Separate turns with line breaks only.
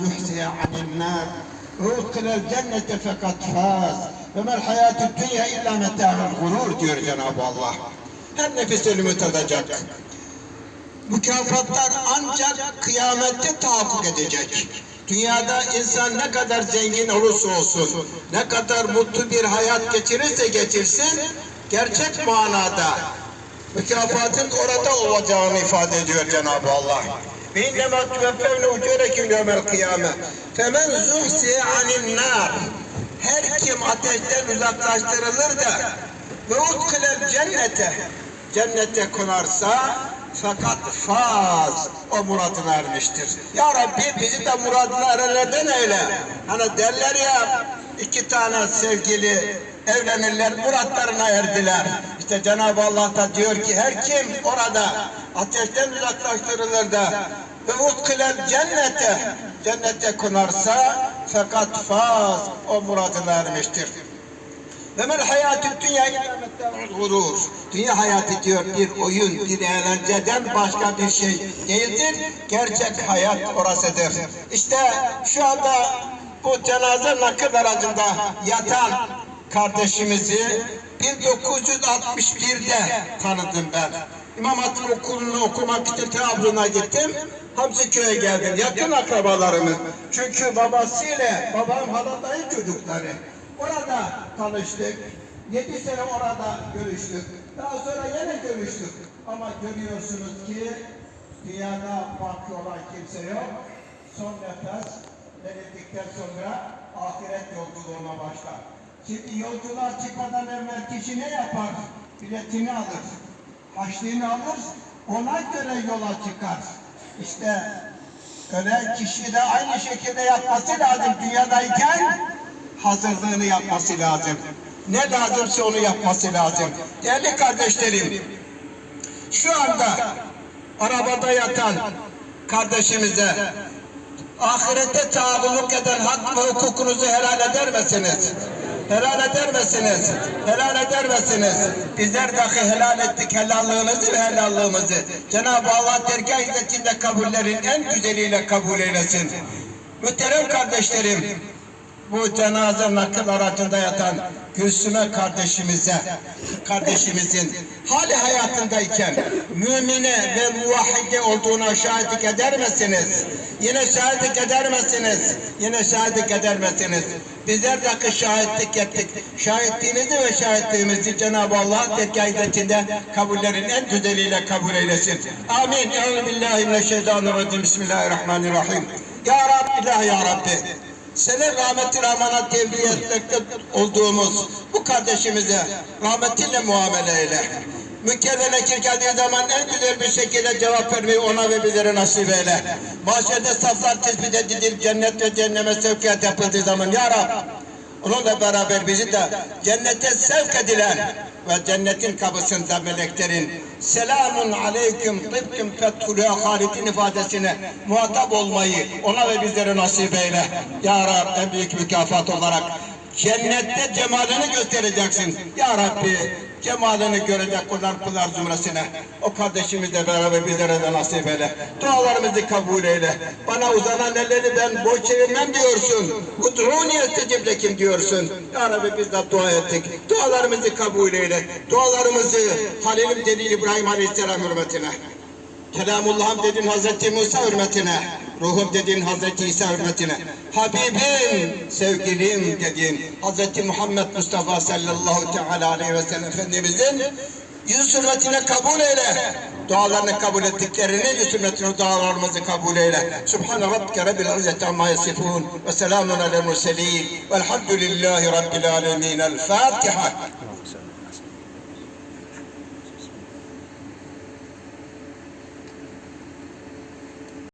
زحزح عن النار وادخل الجنة فقد فاز وما الحياة الدنيا إلا متاع الغرور diyor Cenab-ı Allah. Her nefis ölümü tadacak. Mükafatlar ancak kıyamette tahakkuk edecek. Dünyada insan ne kadar zengin olursa olsun, ne kadar mutlu bir hayat geçirirse geçirsin, gerçek manada mükafatın orada olacağını ifade ediyor Cenab-ı Allah. İnnemâ tüveffevne ucûrekim yevmel kıyâme. Femen zuhsiye anin nar. Her kim ateşten uzaklaştırılır da ve udkilel cennete cennete konarsa fakat faz o muradına ermiştir. Ya Rabbi bizi de muradına erenlerden eyle. Hani derler ya iki tane sevgili evlenirler muratlarına erdiler. İşte Cenab-ı Allah da diyor ki her kim orada ateşten uzaklaştırılır da ve utkilel cennete cennete konarsa fakat faz o muradına ermiştir. Ve mel hayatü dünya gurur. Dünya hayatı diyor bir oyun, bir eğlenceden başka bir şey değildir. Gerçek hayat orasıdır. İşte şu anda bu cenaze nakil aracında yatan kardeşimizi 1961'de tanıdım ben. İmam Hatip Okulu'nu okumak için Trabzon'a gittim. Hamziköy'e geldim. Yakın akrabalarımız. Çünkü babasıyla babam haladayı çocukları. Orada tanıştık. Yedi sene orada görüştük. Daha sonra yine görüştük. Ama görüyorsunuz ki dünyada farklı olan kimse yok. Son nefes verildikten sonra ahiret yolculuğuna başlar. Şimdi yolculuğa çıkmadan evvel kişi ne yapar? Biletini alır. Haçlığını alır. Ona göre yola çıkar. İşte öyle kişi de aynı şekilde yapması lazım dünyadayken hazırlığını yapması lazım. Ne lazımsa onu yapması lazım. Değerli kardeşlerim, şu anda arabada yatan kardeşimize ahirette taalluk eden hak ve hukukunuzu helal eder misiniz? Helal eder misiniz? Helal eder misiniz? Bizler dahi helal ettik helallığınızı ve helallığımızı. Cenab-ı Allah dergah hizmetinde kabullerin en güzeliyle kabul eylesin. Muhterem kardeşlerim, bu cenaze nakil aracında yatan Gülsüme kardeşimize, kardeşimizin hali hayatındayken mümine ve muvahhide olduğuna şahitlik eder misiniz? Yine şahitlik eder misiniz? Yine şahitlik eder misiniz? Bizler de şahitlik ettik. Şahitliğinizi ve şahitliğimizi Cenab-ı Allah tekayidetinde kabullerin en güzeliyle kabul eylesin. Amin. Euzubillahimineşşeytanirracim. Bismillahirrahmanirrahim. Ya Rabbi, ya Rabbi. Senin rahmeti rahmana tevdi etmekte olduğumuz bu kardeşimize rahmetinle muamele eyle. Mükemmel ekir geldiği zaman en güzel bir şekilde cevap vermeyi ona ve bizlere nasip eyle. Mahşerde saflar tespit edilip cennet ve cenneme sevkiyat yapıldığı zaman Ya Rab, onunla beraber bizi de cennete sevk edilen ve cennetin kapısında meleklerin selamun aleyküm tıpkım fethulüha halidin ifadesine muhatap olmayı ona ve bizlere nasip eyle. Ya Rab en büyük mükafat olarak cennette cemalini göstereceksin. Ya Rabbi cemalini görecek kullar kullar zümresine. O kardeşimizle beraber bizlere de nasip eyle. Dualarımızı kabul eyle. Bana uzanan elleri ben boş çevirmem diyorsun. Udruni estecib lekim diyorsun. Ya Rabbi biz de dua ettik. Dualarımızı kabul eyle. Dualarımızı Halilim dediği İbrahim Aleyhisselam hürmetine. Kelamullah'ım dedin Hazreti Musa hürmetine, ruhum dedin Hazreti İsa hürmetine, Habibim, sevgilim dedin Hazreti Muhammed Mustafa sallallahu teala aleyhi ve sellem Efendimizin yüz hürmetine kabul eyle. Dualarını kabul ettiklerini yüz hürmetine dualarımızı kabul eyle. Subhane rabbike rabbil izzeti amma yasifun ve selamun alel murselin velhamdülillahi rabbil alemin. El Fatiha.